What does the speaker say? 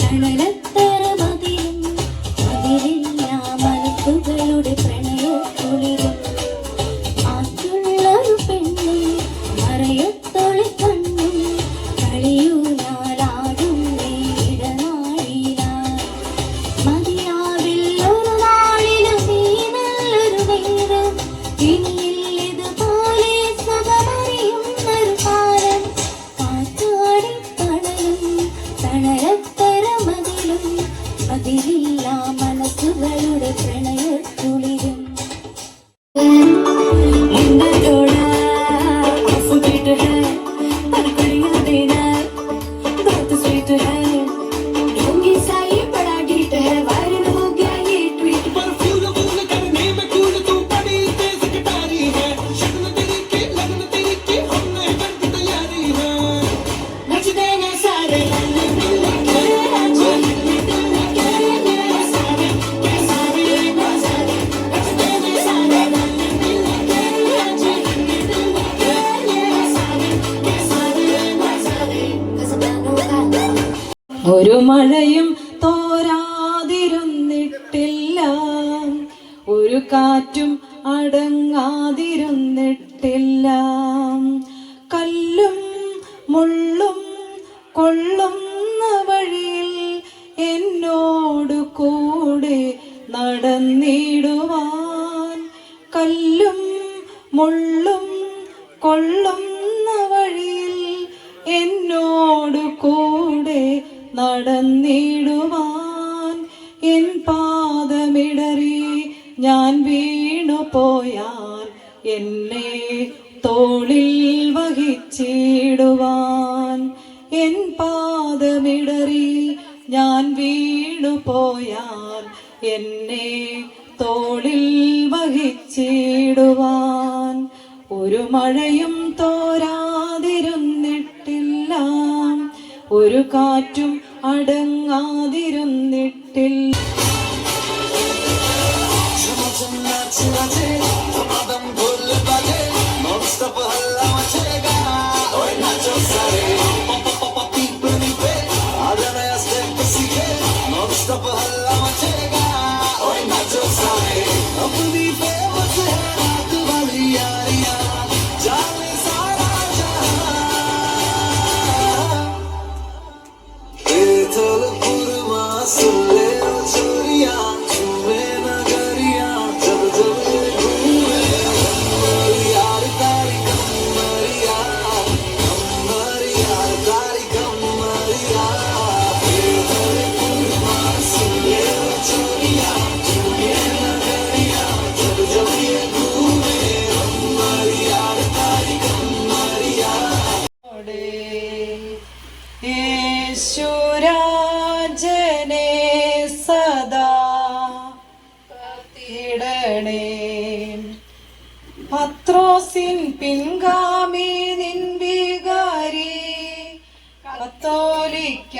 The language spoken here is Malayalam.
കടലത്തറ അതിലില്ല മനസ്സുകളുടെ ഒരു മഴയും തോരാതിരുന്നിട്ടില്ല. ഒരു കാറ്റും അടങ്ങാതിരുന്നിട്ടില്ല. കല്ലും മുള്ളും കൊള്ളുന്ന വഴിയിൽ എന്നോട് കൂടെ നടന്നിടുവാൻ കല്ലും മുള്ളും കൊള്ളും നടന്നിടുവാൻ എൻ പാദമിടറി ഞാൻ വീണു പോയാൽ എന്നെ തോളിൽ വഹിച്ചിടുവാൻ എൻ പാദമിടറി ഞാൻ വീണു പോയാൽ എന്നെ തോളിൽ വഹിച്ചിടുവാൻ ഒരു മഴയും തോരാ ഒരു കാറ്റും അടങ്ങാതിരുന്നിട്ടില്ല. യേശുരാജനെ സദാ ഭക്തിടണേ പത്രോസിൻ പിൻഗാമി നിൻ വികാരി കത്തോലിക്ക